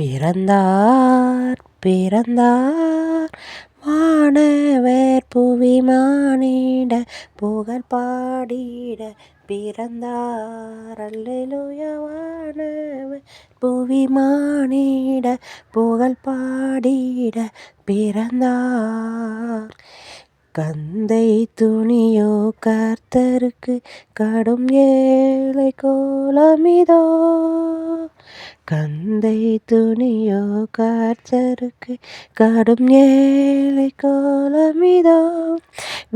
பிறந்தார் பிறந்தார். வானவர் புவி மானிட புகழ் பாடிட பிறந்தார். அல்லேலூயா புவி மானிட புகழ் பாடிட பிறந்தார். கந்தை துணியோ கர்த்தருக்கு கடும் ஏழை கோலமிதோ. கந்தை துணியோ காற்றருக்கு காடும் ஏழை கோலமிதோ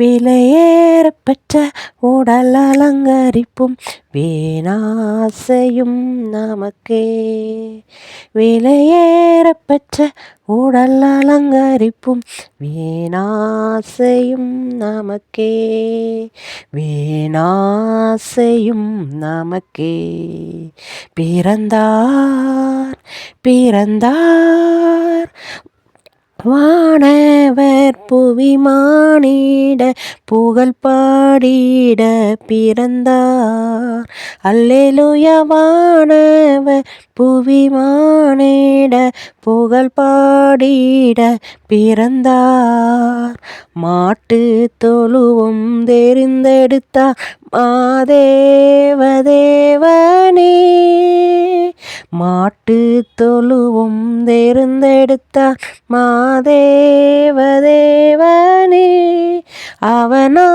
விலையேறப்பட்ட உடல் அலங்கரிப்பும் வீணாசையும் நமக்கே. விலையேறப்பெற்ற உடல் அலங்கரிப்பும் வீணாசையும் நமக்கே. வீணாசையும் நமக்கே. பிறந்தார் பிறந்தார் வானவர் புவிமானிட புகழ் பாடிட பிறந்தார். அல்லேலூயா வானவர் புவிமானிட புகழ் பாடிட பிறந்தார். மாட்டு தொழுவும் தெரிந்தெடுத்தார். மாதேவ தேவனே மாட்டு தொழுவும் தெரிந்தெடுத்தார் மாதேவ தேவனே அவனா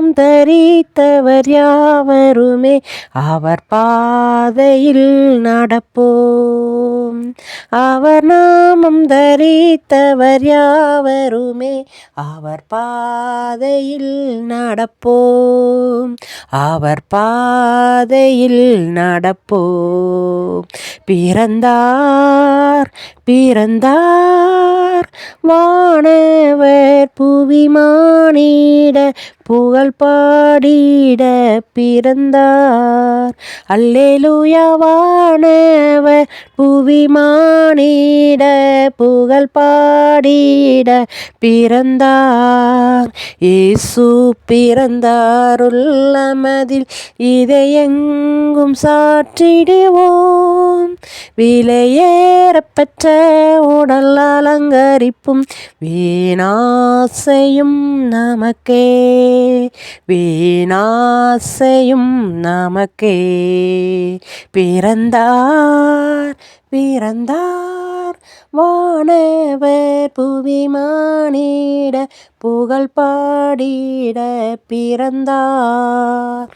அவநாமம் தரித்தவர் யாவருமே அவர் பாதையில் நடப்போம். அவர் நாமம் தரித்தவர் யாவருமே அவர் பாதையில் நடப்போம். அவர் பாதையில் நடப்போம். பிறந்தார் பிறந்தார் வானவர் புவிமானிட புகழ் பாடிட பிறந்தார். அல்லேலூயாவானவர் புவி மானிட புகழ் பாடிட பிறந்தார். இயேசு பிறந்தார் உள்ளமதில் இதை எங்கும் சாற்றிடுவோம். விலையேறப்பற்ற உடல் அலங்கரிப்பும் வீணாசையும் நமக்கே. வீணாசையும் நமக்கே. பிறந்தார் பிறந்தார் வானவர் புவி மானிட புகழ் பாடிட பிறந்தார்.